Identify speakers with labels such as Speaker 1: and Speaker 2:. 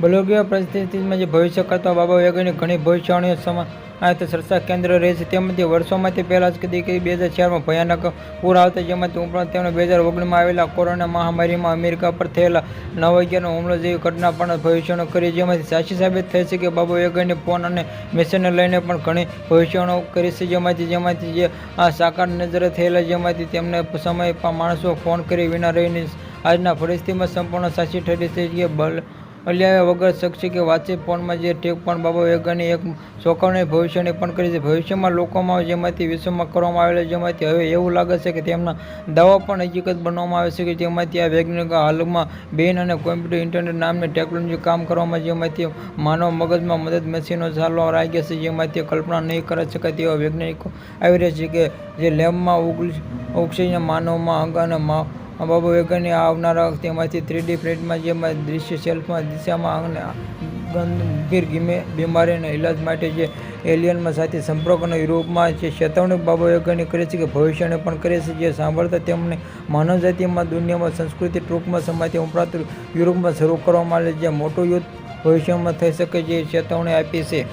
Speaker 1: બલોગીય પરિસ્થિતિમાં જે ભવિષ્ય કરતા બાબા વૈજ્ઞાનિક ઘણી ભવિષ્યવાણીઓ તો ચર્ચા કેન્દ્ર રહે છે. તેમાંથી વર્ષોમાંથી પહેલાં જ કે બે હજાર ચારમાં ભયાનક પૂર આવતા, જેમાંથી ઉપરાંત તેમણે બે હજાર ઓગણીસમાં આવેલા કોરોના મહામારીમાં અમેરિકા પર થયેલા નવ અગિયારનો હુમલો જેવી ઘટના પણ ભવિષ્યનો કરી, જેમાંથી સાચી સાબિત થઈ છે કે બાબા વૈજ્ઞાનિક ફોન અને મિશનને લઈને પણ ઘણી ભવિષ્યવાણીઓ કરી છે. જેમાંથી જેમાંથી જે આ સાકાર નજરે થયેલા, જેમાંથી તેમને સમય માણસો ફોન કરી વિના રહીને આજના પરિસ્થિતિમાં સંપૂર્ણ સાચી ઠરી છે. કે બલ અલ્યા વગર શકશે કે વાતચીત ફોનમાં જે ટેક પણ બાબા વેગાની એક ચોંકાવણી ભવિષ્યની પણ કરી છે. ભવિષ્યમાં લોકોમાં જેમાંથી વિશ્વમાં કરવામાં આવેલા, જેમાંથી હવે એવું લાગે છે કે તેમના દાવા પણ હકીકત બનાવવામાં આવે છે કે જેમાંથી આ વૈજ્ઞાનિકો હાલમાં બેન અને કોમ્પ્યુટર ઇન્ટરનેટ નામની ટેકનોલોજી કામ કરવામાં, જેમાંથી માનવ મગજમાં મદદ મશીનો ચાલવા લાગ્યા છે, જેમાંથી કલ્પના નહીં કરી શકાય તેવા વૈજ્ઞાનિકો આવી રહ્યા છે કે જે લેબમાં ઉગસીને માનવમાં અંગ અને બાબા વેગનની આવનારા તેમાંથી થ્રીડી પ્રિન્ટમાં જેમાં દૃશ્ય સેલ્ફમાં દિશામાં ગંભીર ગીમે બીમારીના ઇલાજ માટે જે એલિયનમાં સાથે સંપર્કનો યુરોપમાં છે ચેતવણી બાબા વૈજ્ઞાનિક કરે છે કે ભવિષ્યને પણ કરે છે જે સાંભળતા તેમને માનવજાતિમાં, દુનિયામાં સંસ્કૃતિ ટૂંકમાં સમયથી ઉપરાંત યુરોપમાં શરૂ કરવામાં આવે જે મોટું યુદ્ધ ભવિષ્યમાં થઈ શકે જે ચેતવણી આપી છે.